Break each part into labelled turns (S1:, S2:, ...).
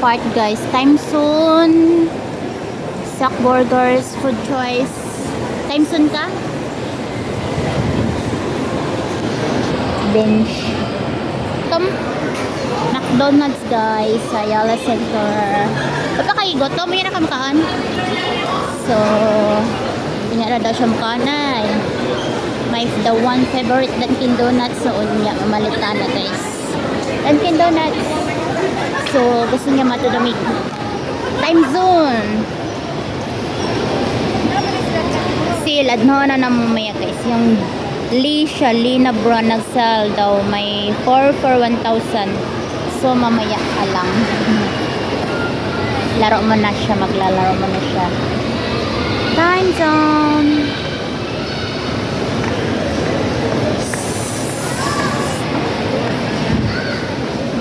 S1: part guys. Time soon. Sack Burgers, Food Choice. Time soon ka? Bench. Tom. McDonald's guys Ayala Center. Papa kayo goto, may na kamakaan. So, pinyara daw siya makanay. My the one favorite Dunkin Donuts so unya mamalita na guys. Dunkin Donuts. So, gusto niya matudamig. Time zone. Sale, adno na na mamaya guys. Yung Lisha, Lina Brown nagsal daw. May 4 for 1,000. So, mamaya ka lang. Laro mo na siya. Maglalaro mo na siya. Time zone.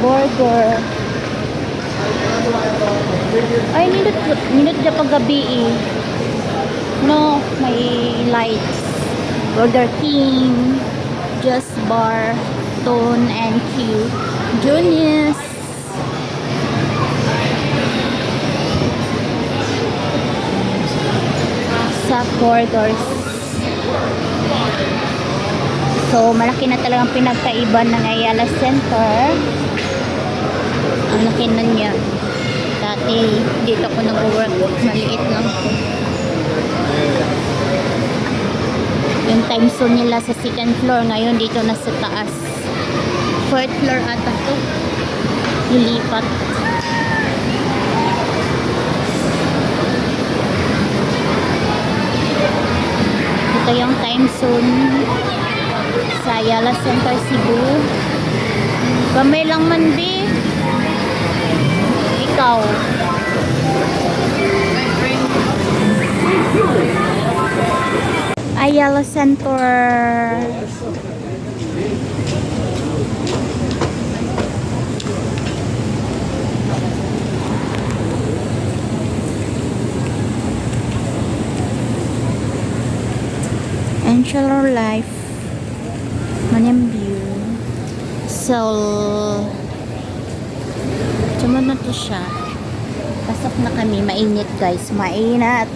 S1: Burger. Ay, nindot, nindot siya paggabi eh. No, may lights. Burger King, Just Bar, Tone and Q, Junius. Sa Burgers. So, malaki na talagang pinagkaiban ng Ayala Center. Ang laki na niya. Dati, dito ako nag-work. Maliit lang. Yung time zone nila sa second floor. Ngayon, dito na sa taas. Fourth floor ata to. Nilipat. Ito yung time zone sa Ayala Center, Cebu. Kamay lang man, be. Ikaw. Ayala Center. Angelo Life. Manem View. So, Sumunod na siya. Pasok na kami. Mainit guys. Mainit.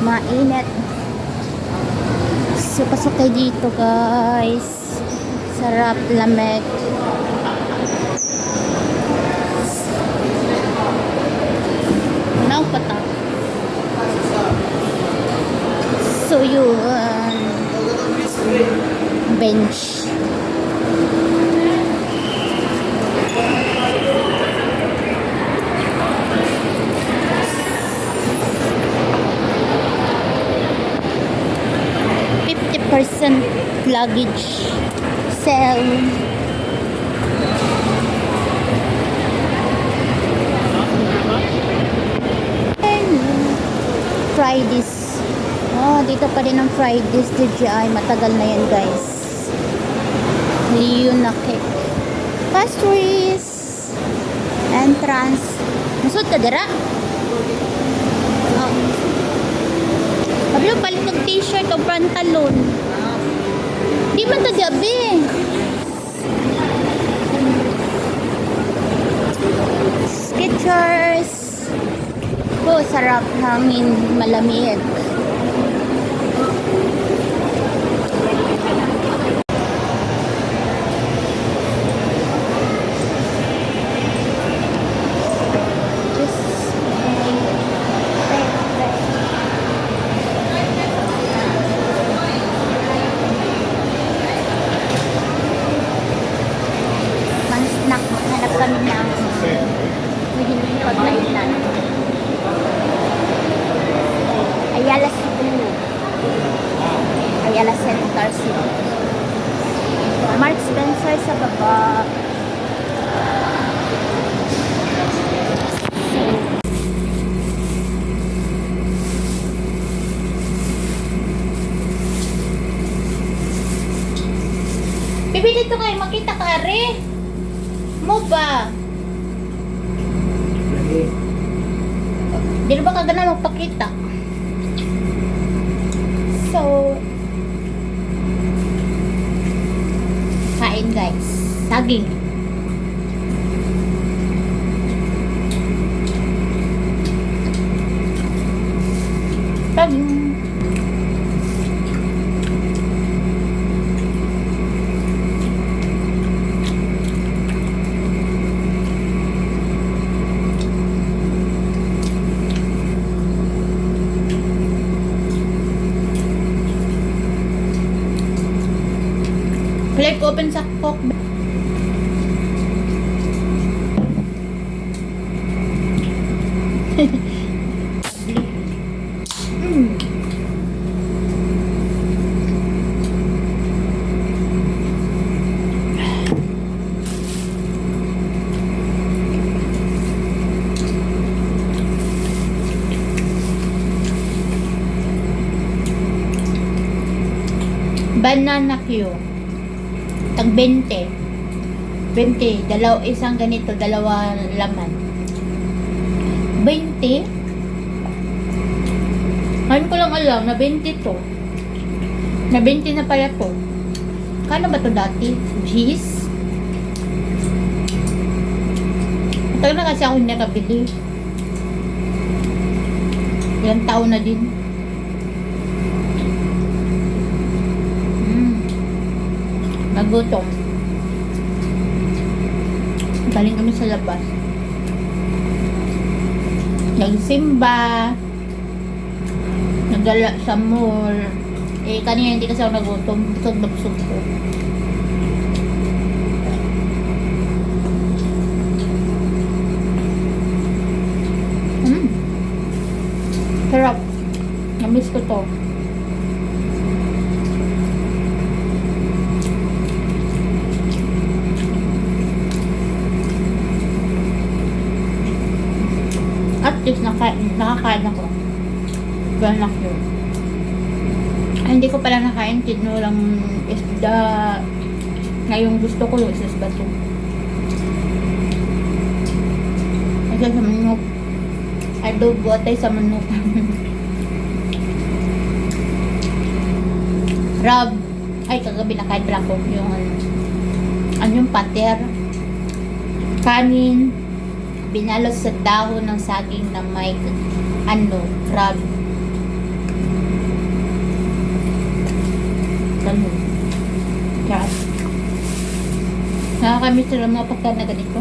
S1: Mainit. So, pasok kayo dito guys. Sarap, lamig. Unaw pa ta. So, yun. Bench. Percent luggage sale. Fridays. Oh, dito pa din ang Fridays DJI. Matagal na yan, guys. Leon na cake. Pastries. Entrance. Masud ka dira? Oh. Pablo, palit ng t-shirt o pantalon. Di man tagabi. Skechers. Oh, sarap hangin, malamig. Pang snack, hanap kami ng hindi pagkainan. Ayala Cebu. Ayala Center Cebu. Mark Spencer sa baba. Bibi dito kayo, makita ka rin. Mo ba? Di ba ka gana magpakita? So, kain guys. Saging. Open sa cook. Banana Q. Tag 20. 20. Dalaw, isang ganito, dalawa laman. 20? Ngayon ko lang alam na 20 to. Na 20 na pala to. Kano ba to dati? G's? Tagal na kasi ako hindi nakabili. Ilang taon na din. Mm. Nagutom. Galing kami sa labas. Nagsimba. Nagala sa mall. Eh, kanina hindi kasi ako nagutom. Busog na busog ko. Mm. Sarap. Namiss ko to. Least naka, nakakain ako. Ganak yun. Ay, hindi ko pala nakain. Tinulang isda. Ngayong gusto ko yung isda to. Kasi sa manok. Adobo atay sa manok. Rab. Ay, kagabi nakain pala ko yung. Ano yung pater. Kanin binalot sa dahon ng saging na may ano, crab. Ganun. Crab. Nakakamiss sila mga pagkain na ganito.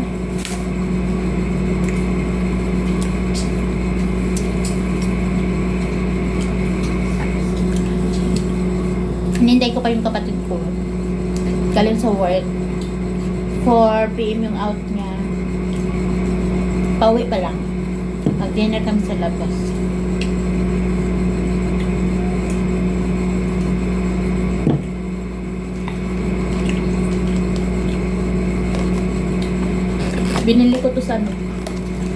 S1: Hinintay ko pa yung kapatid ko. Galing sa work. 4 p.m. yung out niya. Pauwi pa lang. Mag-dinner kami sa labas. Binili ko to sa ano,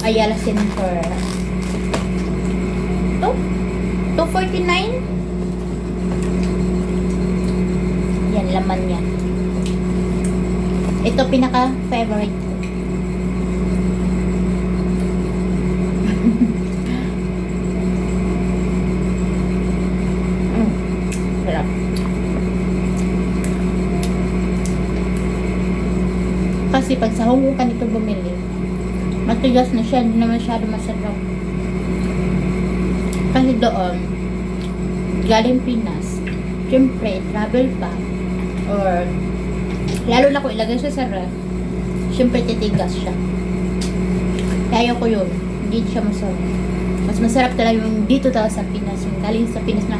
S1: Ayala Center. To? 249? Yan, laman niya. Ito pinaka-favorite ko. Mm. Sarap. Kasi pag sa Hong Kong ka nito bumili, matigas na siya, hindi na masyado masarap. Kasi doon, galing Pinas, syempre, travel pa, or, lalo na kung ilagay siya sa ref, syempre titigas siya. Kaya ko yun, hindi siya masarap. Mas masarap talaga yung dito talaga sa Pinas, yung galing sa Pinas na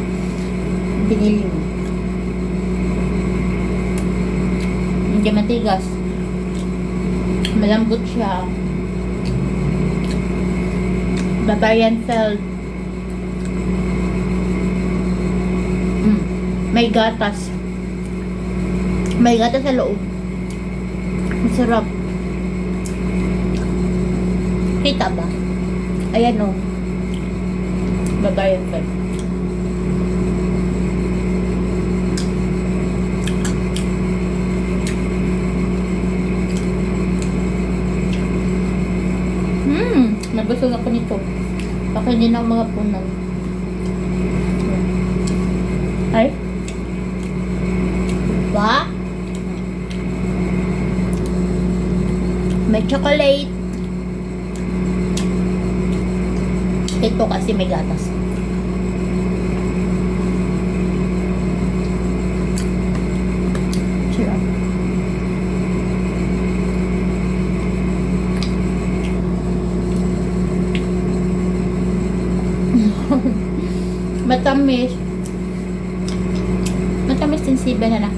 S1: binili mo. Hindi matigas. Malambot siya. Bavarian felt. Mm. May gatas. May gatas sa loob. Masarap. Kita ba? Ayan o. Bavarian felt. Hmm, nabusog ako nito. Na ako mga punan. Ay? Ba? May chocolate. Ito kasi may gatas. Sarap. Matamis. Matamis din si banana.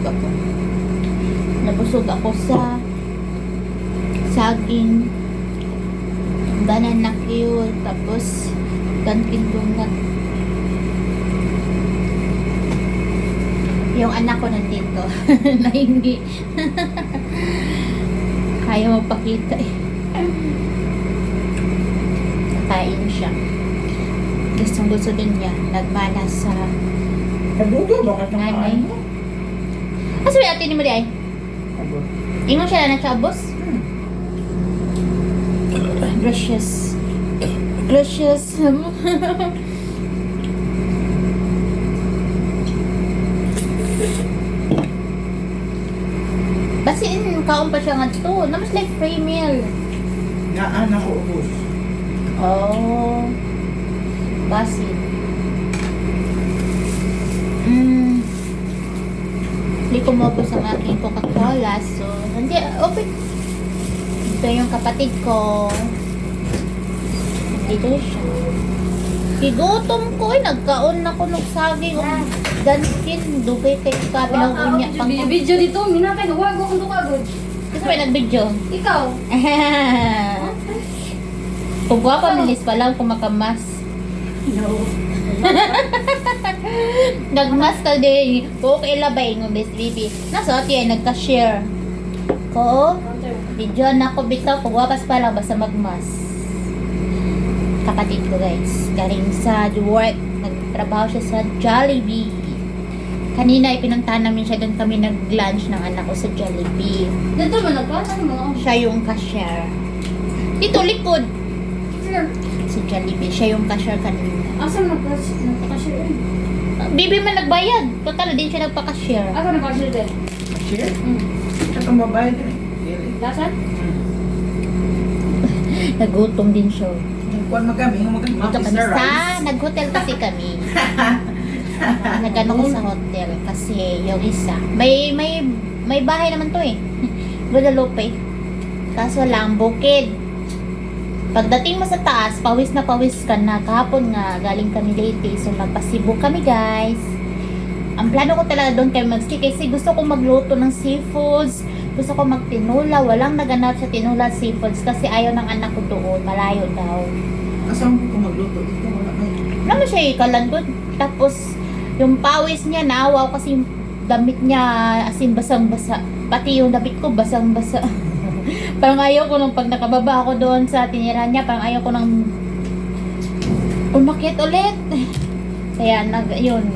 S1: Ako. Nabusog ako sa saging, banana cue, tapos Dunkin Donut. Yung anak ko nandito na hindi kaya magpakita eh. Kain siya. Gustong gusto din niya. Nagmana sa
S2: Kaduga, bakit
S1: nanay.
S2: kain
S1: Asa may ate ni mo di ay?
S2: Abo.
S1: Ingon siya na chabos? Gracious. Gracious. Basin, kaon pa siya nga to. Namas like free meal.
S2: Naan ako ubos.
S1: Oh. Basin. Mm. Hindi ko mabos ang aking Coca-Cola. So, hindi, open. Ito yung kapatid ko. Dito siya. Kigutom ko eh. Nagkaon na ko ng saging. Um, Danskin. Dugay kay ka. Pinag-unya pang
S3: Video, dito, minatay, huwag ko kung tukagod.
S1: Kasi may nag-video.
S3: Ikaw,
S1: Kung guwapa, bilis pa lang kung makamas.
S2: No.
S1: Nagmas ka din. Okay labay ng best baby. Nasa ati ay nagka-share. Ko, video na ko bitaw. Kung guwapas pa lang, basta magmas. Kapatid ko guys. Galing sa work. Nagtrabaho siya sa Jollibee. Kanina ipinuntahan namin siya doon kami nag-lunch ng anak ko sa Jollibee.
S3: dito mo nagkasa mo.
S1: Siya yung cashier. Dito likod.
S3: Sir,
S1: Sa Jollibee. Siya yung cashier kanina.
S3: asa nagkasir eh?
S1: Bibi man nagbayad. Total din siya nagpa-cashier.
S3: Asa nagkasir din?
S2: Share?
S3: Hmm.
S2: Saka mabayad rin. Dili.
S3: Lasan?
S1: Nagutom din siya.
S2: Kuwan mo kami,
S1: Dito kami sa, nag-hotel kasi kami. Nagano ko sa hotel kasi yung isa. May, may, may bahay naman to eh. Guadalupe. Kaso lang, bukid. Pagdating mo sa taas, pawis na pawis ka na. Kahapon nga, galing kami Leyte. So, nagpasibo kami guys. Ang plano ko talaga doon kay Magski kasi gusto ko magluto ng seafoods. Gusto ko magtinula. Walang naganap sa tinula seafoods kasi ayaw ng anak ko doon. Malayo daw.
S2: Asahan ko magluto dito, wala kayo.
S1: Naman siya ikalandod. Tapos, yung pawis niya, naawaw kasi yung damit niya as in basang-basa. Pati yung damit ko basang-basa. parang ayaw ko nung pag nakababa ako doon sa tinira niya, parang ayaw ko nang umakyat ulit. Kaya nag, yun,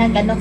S1: nag ano